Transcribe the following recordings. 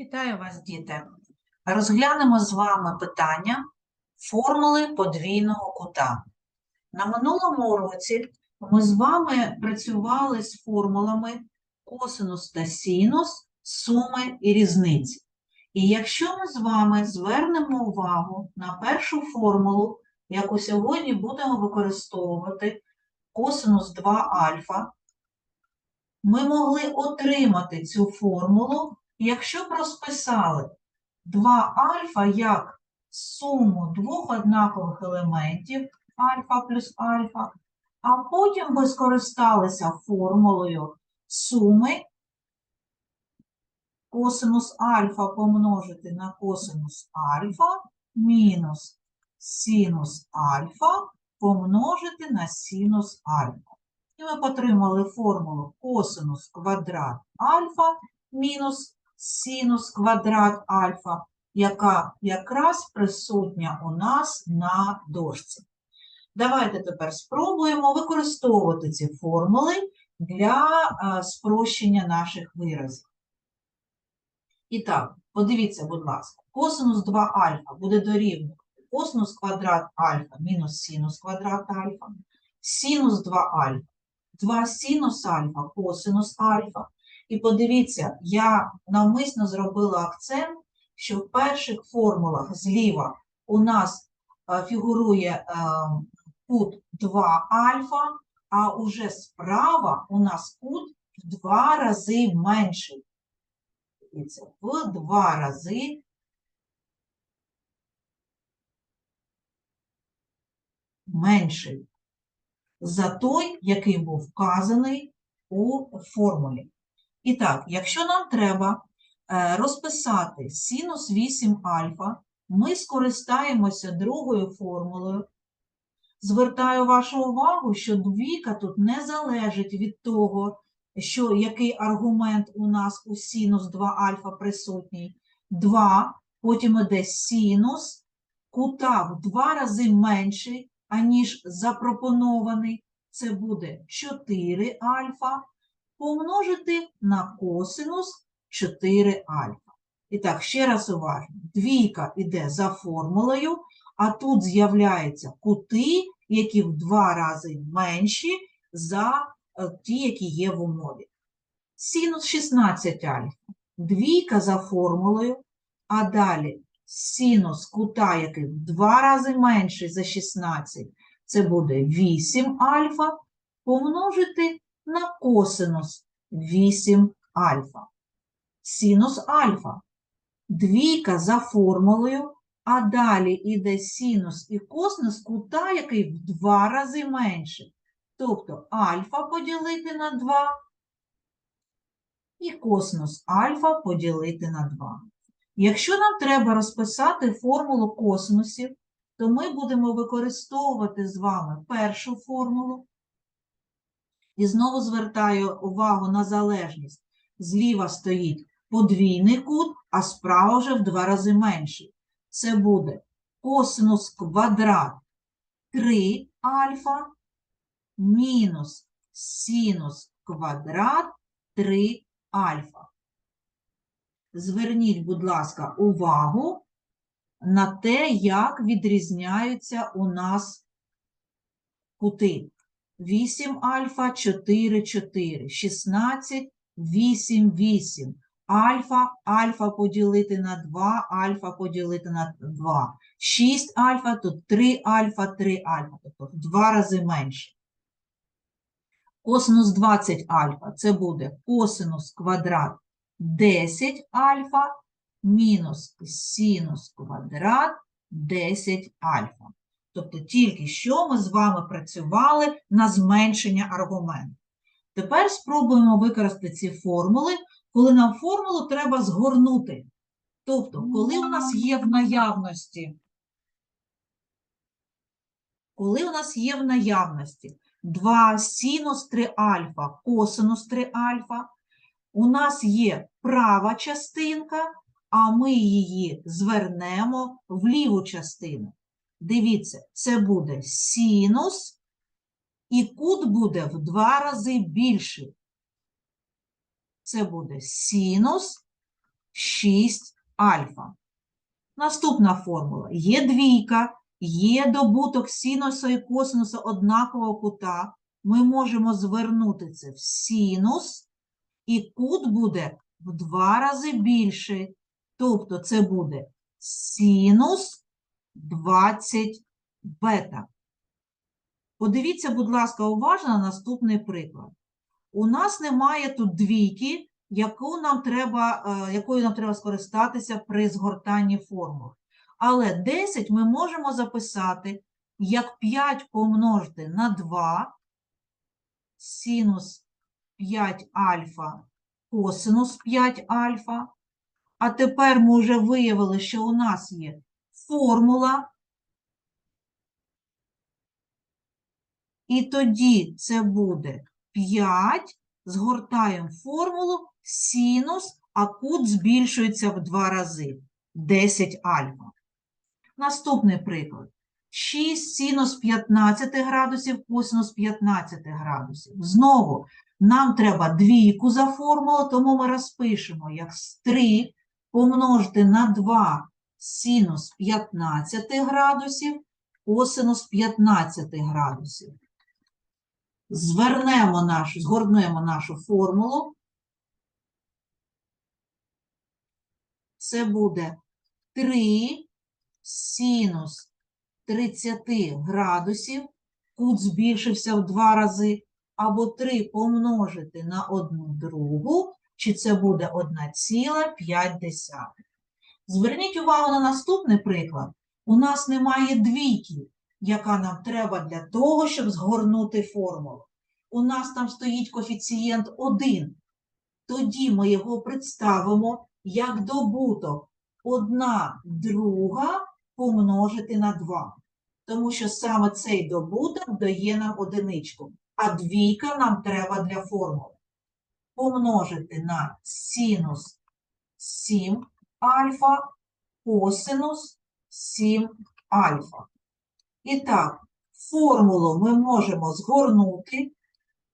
Вітаю вас, діти! Розглянемо з вами питання формули подвійного кута. На минулому уроці ми з вами працювали з формулами косинус та синус, суми і різниці. І якщо ми з вами звернемо увагу на першу формулу, яку сьогодні будемо використовувати косинус 2 альфа, ми могли отримати цю формулу, якщо б розписали 2 альфа як суму двох однакових елементів альфа плюс альфа, а потім би скористалися формулою суми косинус альфа помножити на косинус альфа мінус синус альфа помножити на синус альфа. І ми отримали формулу косинус квадрат альфа мінус синус квадрат альфа, яка якраз присутня у нас на дошці. Давайте тепер спробуємо використовувати ці формули для е, спрощення наших виразів. І так, подивіться, будь ласка, косинус 2 альфа буде дорівнювати косинус квадрат альфа мінус синус квадрат альфа, синус 2 альфа, 2 синус альфа, косинус альфа. І подивіться, я навмисно зробила акцент, що в перших формулах зліва у нас е, фігурує е, кут 2 альфа, а уже справа у нас кут в два рази менший. В два рази менший за той, який був вказаний у формулі. І так, якщо нам треба е, розписати синус 8 альфа, ми скористаємося другою формулою. Звертаю вашу увагу, що двійка тут не залежить від того, що який аргумент у нас у синус 2 альфа присутній. 2, потім іде синус, кута в два рази менший, аніж запропонований. Це буде 4 альфа помножити на косинус 4 альфа. І так, ще раз уважно. Двійка йде за формулою, а тут з'являються кути, які в два рази менші за е, ті, які є в умові. Синус 16 альфа. Двійка за формулою, а далі синус кута, який в два рази менший за 16, це буде 8 альфа, помножити на косинус 8 альфа. Синус альфа. Двійка за формулою, а далі йде синус і косинус кута, який в два рази менший. Тобто альфа поділити на 2 і косинус альфа поділити на 2. Якщо нам треба розписати формулу косинусів, то ми будемо використовувати з вами першу формулу. І знову звертаю увагу на залежність. Зліва стоїть подвійний кут, а справа вже в два рази менший. Це буде косинус квадрат 3 альфа мінус синус квадрат 3 альфа. Зверніть, будь ласка, увагу на те, як відрізняються у нас кути. 8 альфа, 4, 4, 16, 8, 8. Альфа, альфа поділити на 2, альфа поділити на 2. 6 альфа, тут 3 альфа, 3 альфа, тобто в два рази менше. Косинус 20 альфа, це буде косинус квадрат 10 альфа мінус синус квадрат 10 альфа. Тобто тільки що ми з вами працювали на зменшення аргументу. Тепер спробуємо використати ці формули, коли нам формулу треба згорнути. Тобто, коли у нас є в наявності, коли у нас є в наявності 2 синус 3 альфа, косинус 3 альфа, у нас є права частинка, а ми її звернемо в ліву частину. Дивіться, це буде синус, і кут буде в два рази більший. Це буде синус 6 альфа. Наступна формула. Є двійка, є добуток синуса і косинуса однакового кута. Ми можемо звернути це в синус, і кут буде в два рази більший. Тобто це буде синус 20 бета. Подивіться, будь ласка, уважно на наступний приклад. У нас немає тут двійки, яку нам треба, е, якою нам треба скористатися при згортанні формул. Але 10 ми можемо записати як 5 помножити на 2 синус 5 альфа косинус 5 альфа. А тепер ми вже виявили, що у нас є формула. І тоді це буде 5, згортаємо формулу, синус, а кут збільшується в два рази. 10 альфа. Наступний приклад. 6 синус 15 градусів, косинус 15 градусів. Знову нам треба двійку за формулу, тому ми розпишемо як 3 помножити на 2 синус 15 градусів, косинус 15 градусів. Звернемо нашу, згорнемо нашу формулу. Це буде 3 синус 30 градусів, кут збільшився в два рази, або 3 помножити на одну другу, чи це буде 1,5. Зверніть увагу на наступний приклад. У нас немає двійки, яка нам треба для того, щоб згорнути формулу. У нас там стоїть коефіцієнт 1. Тоді ми його представимо як добуток 1 друга помножити на 2. Тому що саме цей добуток дає нам одиничку, а двійка нам треба для формули. Помножити на синус 7 альфа, косинус 7 альфа. І так, формулу ми можемо згорнути.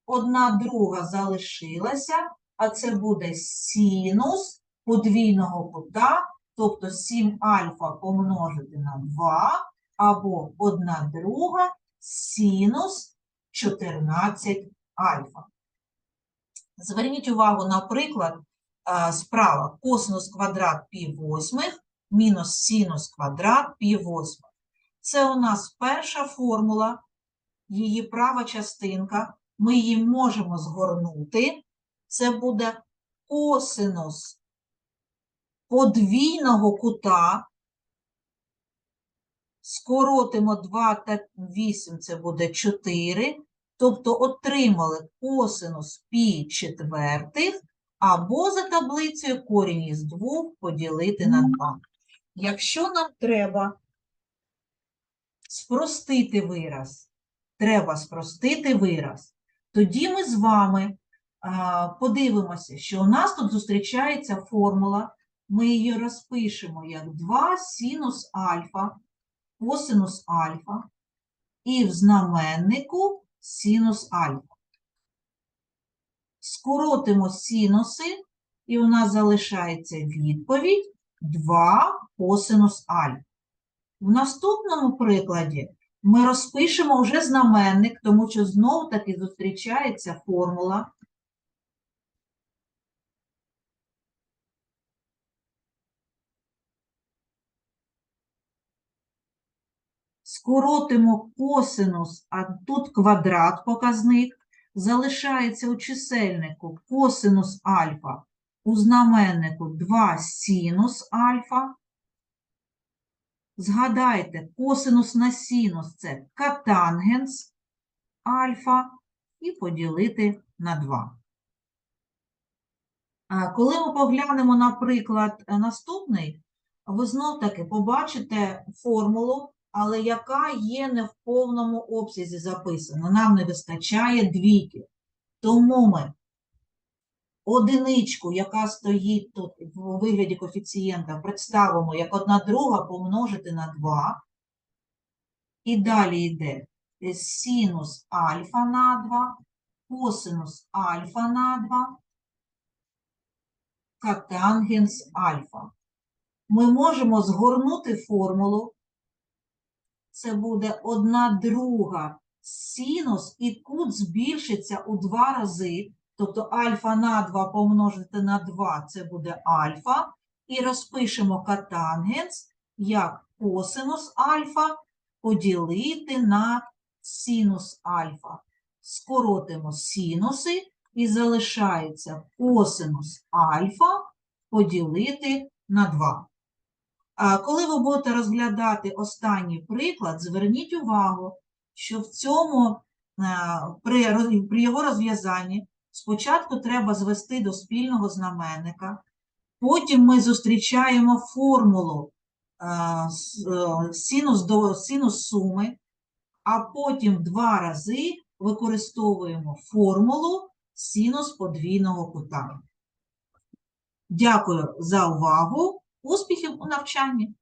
Одна друга залишилася, а це буде синус подвійного кута тобто 7 альфа помножити на 2, або 1 друга синус 14 альфа. Зверніть увагу, наприклад, справа косинус квадрат пі восьмих мінус синус квадрат пі восьмих. Це у нас перша формула, її права частинка. Ми її можемо згорнути. Це буде косинус подвійного кута. Скоротимо 2 та 8, це буде 4. Тобто отримали косинус пі четвертих, або за таблицею корінь із 2 поділити на 2. Якщо нам треба спростити вираз, треба спростити вираз, тоді ми з вами подивимося, що у нас тут зустрічається формула ми її розпишемо як 2 синус альфа, косинус альфа, і в знаменнику синус альфа. Скоротимо синуси, і у нас залишається відповідь 2 косинус альфа. В наступному прикладі ми розпишемо вже знаменник, тому що знову-таки зустрічається формула скоротимо косинус, а тут квадрат показник, залишається у чисельнику косинус альфа, у знаменнику 2 синус альфа. Згадайте, косинус на синус – це катангенс альфа і поділити на 2. Коли ми поглянемо, наприклад, наступний, ви знов-таки побачите формулу але яка є не в повному обсязі записана. Нам не вистачає двійки. Тому ми одиничку, яка стоїть тут у вигляді коефіцієнта, представимо як одна друга помножити на 2. І далі йде синус альфа на 2, косинус альфа на 2. катангенс альфа. Ми можемо згорнути формулу. Це буде 1 друга синус, і кут збільшиться у два рази. Тобто альфа на 2 помножити на 2 це буде альфа. І розпишемо катангенс як косинус альфа поділити на синус альфа. Скоротимо синуси і залишається косинус альфа поділити на 2. Коли ви будете розглядати останній приклад, зверніть увагу, що в цьому е, при, при його розв'язанні спочатку треба звести до спільного знаменника, потім ми зустрічаємо формулу е, е, синус до синус суми, а потім два рази використовуємо формулу синус подвійного кута. Дякую за увагу. Успіхів у навчанні!